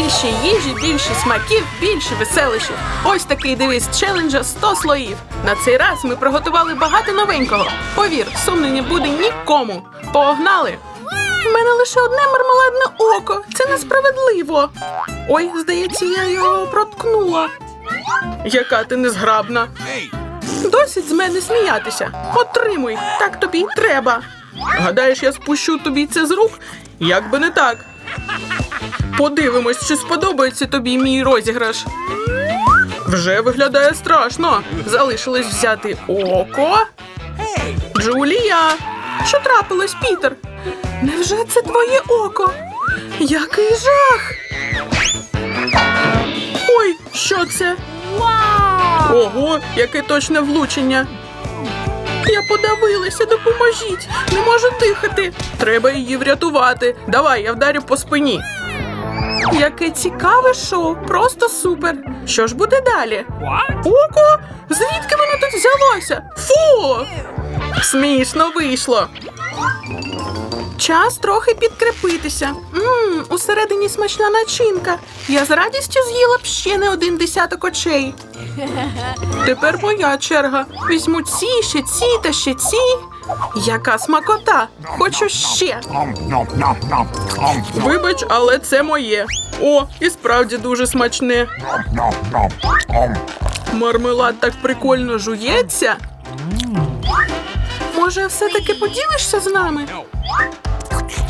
Більше їжі, більше смаків, більше веселищів. Ось такий девіз челенджа 100 слоїв. На цей раз ми приготували багато новенького. Повір, сумно не буде нікому. Погнали! У мене лише одне мармеладне око. Це несправедливо. Ой, здається, я його проткнула. Яка ти незграбна. Досить з мене сміятися. Отримуй, так тобі й треба. Гадаєш, я спущу тобі це з рук? Як би не так. Подивимось, чи сподобається тобі мій розіграш. Вже виглядає страшно. Залишилось взяти око. Джулія, що трапилось, Пітер? Невже це твоє око? Який жах! Ой, що це? Ого, яке точне влучення. Я подавилася, допоможіть. Не можу дихати. Треба її врятувати. Давай, я вдарю по спині. Яке цікаве шоу, просто супер. Що ж буде далі? Око? Звідки воно тут взялося? Фу! Смішно вийшло. Час трохи підкрепитися. Мм, усередині смачна начинка. Я з радістю з'їла б ще не один десяток очей. Тепер моя черга. Візьму ці, ще ці та ще ці. Яка смакота! Хочу ще. Вибач, але це моє. О, і справді дуже смачне. Мармелад так прикольно жується. Може, все-таки поділишся з нами?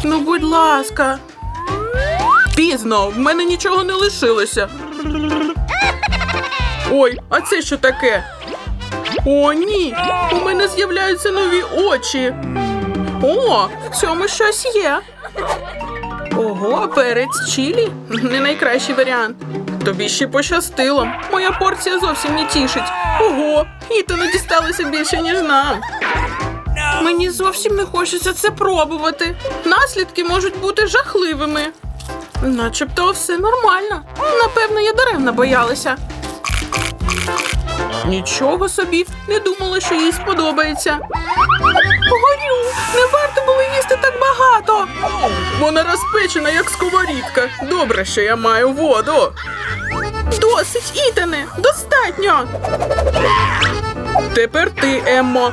Ну, будь ласка. Пізно, в мене нічого не лишилося. Ой, а це що таке? О, ні! У мене з'являються нові очі. О, в цьому щось є. Ого, перець чилі? Не найкращий варіант. Тобі ще пощастило. Моя порція зовсім не тішить. Ого, Ітану дісталося більше, ніж нам. Мені зовсім не хочеться це пробувати. Наслідки можуть бути жахливими. Начебто все нормально. Напевно, я даремно боялася. Нічого собі, не думала, що їй сподобається. Горю, не варто було їсти так багато. Вона розпечена, як сковорідка. Добре, що я маю воду. Досить, Ітане, достатньо. Тепер ти, Еммо.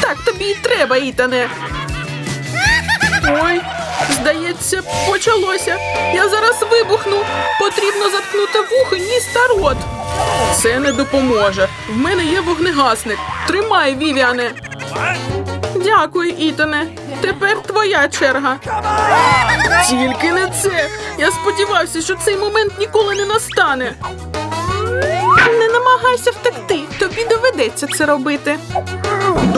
Так тобі й треба, Ітане. Ой, здається, почалося. Я зараз вибухну. Потрібно заткнути вухо, ніс та рот. Це не допоможе. В мене є вогнегасник. Тримай, Вівіане. Дякую, Ітане. Тепер твоя черга. Тільки не це. Я сподівався, що цей момент ніколи не настане. Не намагайся втекти. Тобі доведеться це робити.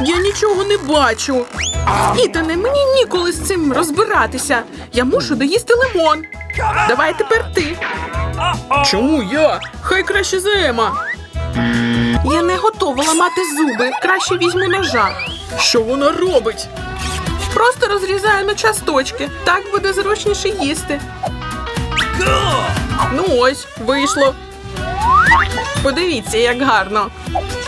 Я нічого не бачу. Ітане, мені ніколи з цим розбиратися. Я мушу доїсти лимон. Давай тепер ти. Чому я? Хай краще за Ема. Я не готова ламати зуби. Краще візьму ножа. Що вона робить? Просто розрізаю на часточки. Так буде зручніше їсти. Ну ось, вийшло. Подивіться, як гарно.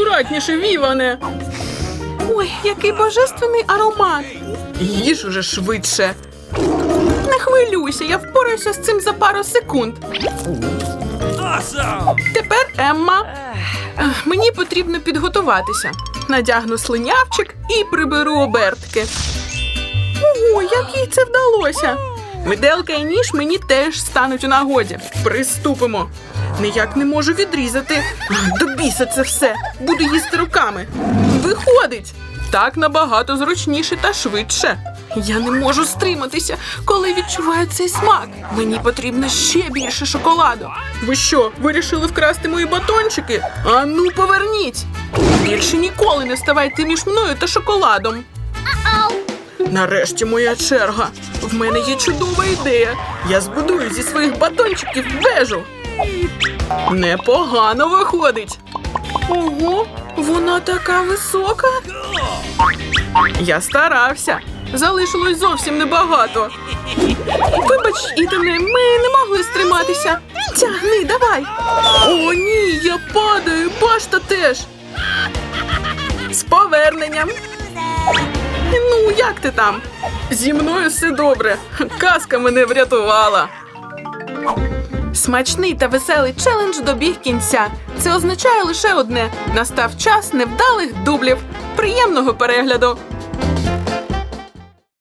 Акуратніше, Віване. Ой, який божественний аромат. Їж уже швидше. Не хвилюйся, я впораюся з цим за пару секунд. Awesome! Тепер Емма. Мені потрібно підготуватися. Надягну слинявчик і приберу обертки. Ого, як їй це вдалося. Виделка і ніж мені теж стануть у нагоді. Приступимо. Ніяк не можу відрізати. До біса це все. Буду їсти руками. Виходить. Так набагато зручніше та швидше. Я не можу стриматися, коли відчуваю цей смак. Мені потрібно ще більше шоколаду. Ви що, вирішили вкрасти мої батончики? А ну поверніть! Більше ніколи не ставайте між мною та шоколадом. Нарешті моя черга. В мене є чудова ідея. Я збудую зі своїх батончиків вежу. Непогано виходить. Ого, вона така висока. Я старався. Залишилось зовсім небагато. Вибач, Ітане, ми не могли стриматися. Тягни, давай. О, ні, я падаю, башта теж. З поверненням. Ну, як ти там? Зі мною все добре. Казка мене врятувала. Смачний та веселий челендж добіг кінця. Це означає лише одне: настав час невдалих дублів. Приємного перегляду!